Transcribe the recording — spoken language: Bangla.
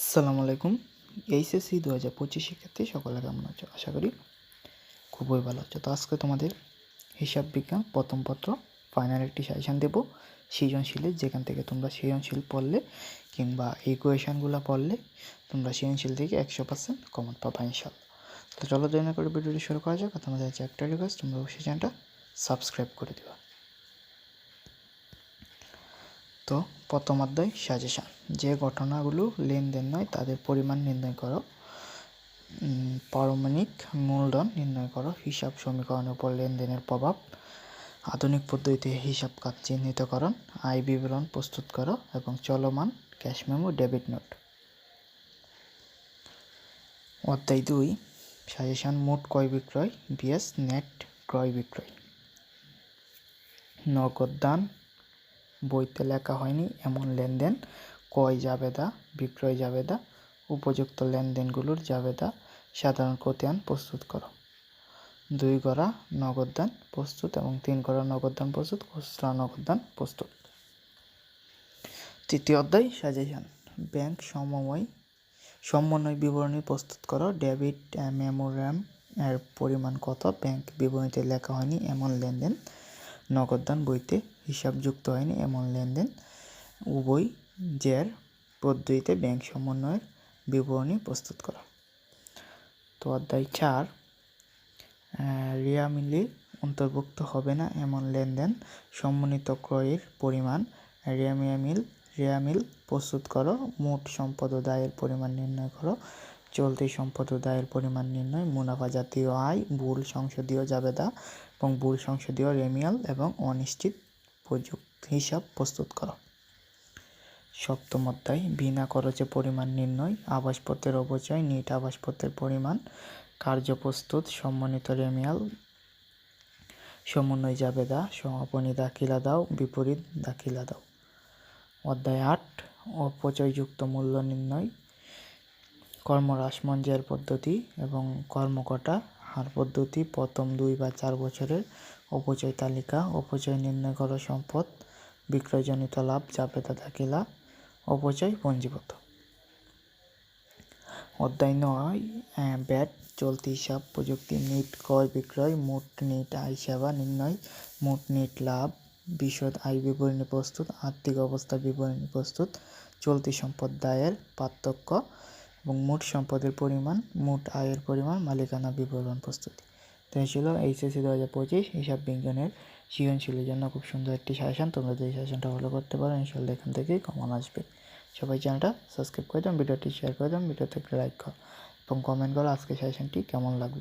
আসসালামু আলাইকুম। এইচএসসি দু হাজার পঁচিশ শিক্ষার্থী, সকলে কেমন আছো? আশা করি খুবই ভালো আছো। তো আজকে তোমাদের হিসাব বিজ্ঞান প্রথম পত্র ফাইনাল একটি সাজেশান দেবো। সৃজনশীলের যেখান থেকে তোমরা সৃজনশীল পড়লে কিংবা ইকুয়েশানগুলো পড়লে তোমরা সৃজনশীল থেকে একশো পার্সেন্ট কমন পাবা ইনশাল্লাহ তো চলো দেরি করে ভিডিওটি শুরু করা যাক। তোমাদের কাছে একটা রিকোয়েস্ট তোমরা অবশ্যই চ্যানেলটা সাবস্ক্রাইব করে দিবা। তো প্রথম অধ্যায় সাজেশন। যে ঘটনাগুলো লেনদেন নয়, তাদের পরিমাণ নির্ণয় করো। পারমাণিক মূলধন নির্ণয় করো। হিসাব সমীকরণের উপর লেনদেনের প্রভাব। আধুনিক পদ্ধতিতে হিসাব কাজ চিহ্নিতকরণ। আয় বিবরণ প্রস্তুত করো এবং চলমান ক্যাশ মেমো, ডেবিট নোট। অধ্যায় দুই, সাজেশন মোট ক্রয় বিক্রয়, বিএস, নেট ক্রয় বিক্রয়। নগদ দান বইতে লেখা হয়নি, এমন লেনদেন, ক্রয় জাবেদা, বিক্রয় জাবেদা, উপযুক্ত লেনদেনগুলোর জাবেদা, সাধারণ খতিয়ান প্রস্তুত করো। দুই গড়া নগদান প্রস্তুত এবং তিন গড়া নগদান প্রস্তুত, খুচরা নগদান প্রস্তুত। তৃতীয় অধ্যায়, সাজেশন। ব্যাংক সমময়, সমন্বয় বিবরণী প্রস্তুত করো। ডেবিট মেমোরাম এর পরিমাণ কত? ব্যাংক বিবরণীতে লেখা হয়নি, এমন লেনদেন নগদান বইতে হিসাব যুক্ত হয়নি, এমন লেনদেন উভয় জের পদ্ধতিতে ব্যাংক সমন্বয়ের বিবরণী প্রস্তুত করা। তো অধ্যায় চার রিয়া মিলি অন্তর্ভুক্ত হবে না, এমন লেনদেন সমন্বিত ক্রয়ের পরিমাণ। রিয়ামিয়া মিল, রিয়া মিল প্রস্তুত করো, মোট সম্পদ দায়ের পরিমাণ নির্ণয় করো। চলতি সম্পদ দায়ের পরিমাণ নির্ণয় মুনাফা জাতীয় আয়, ভুল সংসদীয় জাবেদা এবং ভুল সংসদীয় রেমিয়াল এবং অনিশ্চিত প্রযুক্ত হিসাব প্রস্তুত করো। সপ্তম অধ্যায়, বিনা খরচে পরিমাণ নির্ণয়, আবাসপত্রের অপচয়, নিট আবাসপত্রের পরিমাণ কার্য প্রস্তুত সম্মানিত রেমিয়াল, সমন্বয় জাবেদা, সমাপনী দাখিলা দাও, বিপরীত দাখিলা দাও। অধ্যায় আট, অপচয়যুক্ত মূল্য নির্ণয় কর্মরাসমঞ্জের পদ্ধতি এবং কর্মকটা হার পদ্ধতি, প্রথম দুই বা চার বছরের অপচয় তালিকা, অপচয় নির্ণয় করো সম্পদ, বিক্রয়জনিত লাভ, জাবেদা দাখিলা, অপচয় পঞ্জীভূত অধ্যায় নয় ব্যাট, চলতি হিসাব, প্রযুক্তি, নিট, ক্রয় বিক্রয়, মোট নিট আয় সেবা নির্ণয়, মোট নিট লাভ, বিশদ আয় বিবরণী প্রস্তুত, আর্থিক অবস্থা বিবরণী প্রস্তুত, চলতি সম্পদ দায়ের, পার্থক্য এবং মোট সম্পদের পরিমাণ, মোট আয়ের পরিমাণ, মালিকানা বিবরণ প্রস্তুতি। তো এই ছিল এইচএসসি দু হাজার পঁচিশ হিসাব বিজ্ঞানের সৃজনশীলের জন্য খুব সুন্দর একটি সাজেশন তোমরা যে সাজেশনটা ফলো করতে পারো ইনশাল্লাহ এখান থেকেই কমন আসবে। সবাই চ্যানেলটা সাবস্ক্রাইব করে দাও, ভিডিওটি শেয়ার করে দাও, ভিডিওতে একটা লাইক করো এবং কমেন্ট করো আজকে সাজেশনটি কেমন লাগল।